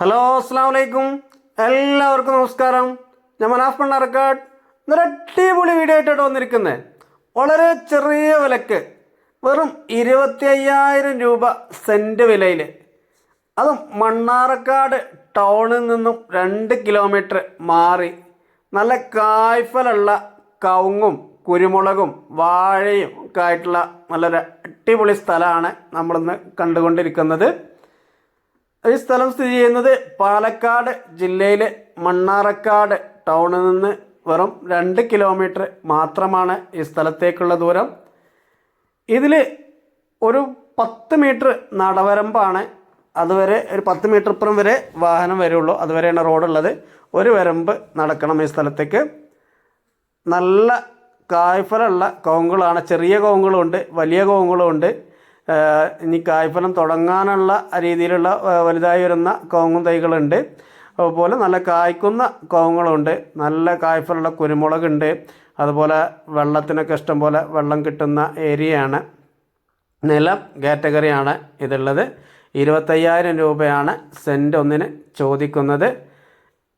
Hello അസ്സാം വലൈക്കും എല്ലാവർക്കും നമസ്കാരം. ഞാൻ മനാഫ് പണ്ണാർക്കാട് ഇന്നൊരു അടിപൊളി വീഡിയോ ആയിട്ടാണ് വന്നിരിക്കുന്നത് വളരെ ചെറിയ വിലക്ക്. വെറും ഇരുപത്തി അയ്യായിരം രൂപ സെന്റ് വിലയിൽ അതും മണ്ണാർക്കാട് ടൗണിൽ നിന്നും രണ്ട് കിലോമീറ്റർ മാറി. നല്ല കായ്ഫലുള്ള കവുങ്ങും കുരുമുളകും വാഴയും ഒക്കെ ആയിട്ടുള്ള നല്ലൊരു അടിപൊളി സ്ഥലമാണ് നമ്മളിന്ന് കണ്ടുകൊണ്ടിരിക്കുന്നത്. ഈ സ്ഥലം സ്ഥിതി ചെയ്യുന്നത് പാലക്കാട് ജില്ലയിലെ മണ്ണാറക്കാട് ടൗണിൽ നിന്ന് വെറും രണ്ട് കിലോമീറ്റർ മാത്രമാണ് ഈ സ്ഥലത്തേക്കുള്ള ദൂരം. ഇതിൽ ഒരു പത്ത് മീറ്റർ നടവരമ്പാണ്. അതുവരെ ഒരു പത്ത് മീറ്റർ ഇപ്പുറം വരെ വാഹനം വരുള്ളൂ. അതുവരെയാണ് റോഡുള്ളത് ഒരു വരമ്പ് നടക്കണം ഈ സ്ഥലത്തേക്ക്. നല്ല കായ്ഫലമുള്ള കോങ്ങുകളാണ് ചെറിയ കോങ്ങുകളുണ്ട് വലിയ കോങ്ങുകളുണ്ട് ഇനി കായ്ഫലം തുടങ്ങാനുള്ള രീതിയിലുള്ള വലുതായി വരുന്ന കോങ്ങും തൈകളുണ്ട്. അതുപോലെ നല്ല കായ്ക്കുന്ന കോങ്ങുകളുണ്ട്. നല്ല കായ്ഫലമുള്ള കുരുമുളകുണ്ട്. അതുപോലെ വെള്ളത്തിനൊക്കെ ഇഷ്ടം പോലെ വെള്ളം കിട്ടുന്ന ഏരിയയാണ്. നിലം കാറ്റഗറിയാണ് ഇതുള്ളത്. ഇരുപത്തയ്യായിരം രൂപയാണ് സെന്റ് ഒന്നിന് ചോദിക്കുന്നത്.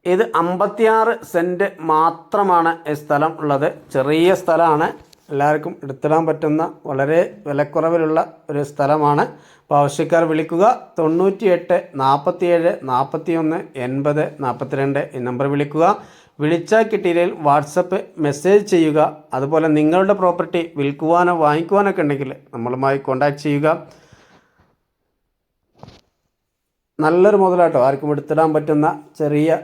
ഇത് അമ്പത്തിയാറ് സെന്റ് മാത്രമാണ് ഈ സ്ഥലം ഉള്ളത്. ചെറിയ സ്ഥലമാണ്. എല്ലാവർക്കും എടുത്തിടാൻ പറ്റുന്ന വളരെ വിലക്കുറവിലുള്ള ഒരു സ്ഥലമാണ്. അപ്പോൾ ആവശ്യക്കാർ വിളിക്കുക തൊണ്ണൂറ്റി എട്ട് നാൽപ്പത്തിയേഴ് നാൽപ്പത്തി ഒന്ന് എൺപത് നാൽപ്പത്തിരണ്ട് ഈ നമ്പർ വിളിക്കുക. വിളിച്ചാൽ കിട്ടിയില്ലെങ്കിൽ വാട്സപ്പ് മെസ്സേജ് ചെയ്യുക. അതുപോലെ നിങ്ങളുടെ പ്രോപ്പർട്ടി വിൽക്കുവാനോ വാങ്ങിക്കുവാനോ ഒക്കെ ഉണ്ടെങ്കിൽ നമ്മളുമായി കോണ്ടാക്ട് ചെയ്യുക. നല്ലൊരു മുതലാട്ടോ. ആർക്കും എടുത്തിടാൻ പറ്റുന്ന ചെറിയ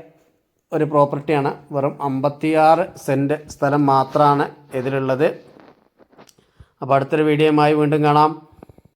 ഒരു പ്രോപ്പർട്ടിയാണ്. വെറും അമ്പത്തിയാറ് സെന്റ് സ്ഥലം മാത്രമാണ് ഇതിലുള്ളത്. അപ്പോൾ അടുത്തൊരു വീഡിയോയുമായി വീണ്ടും കാണാം.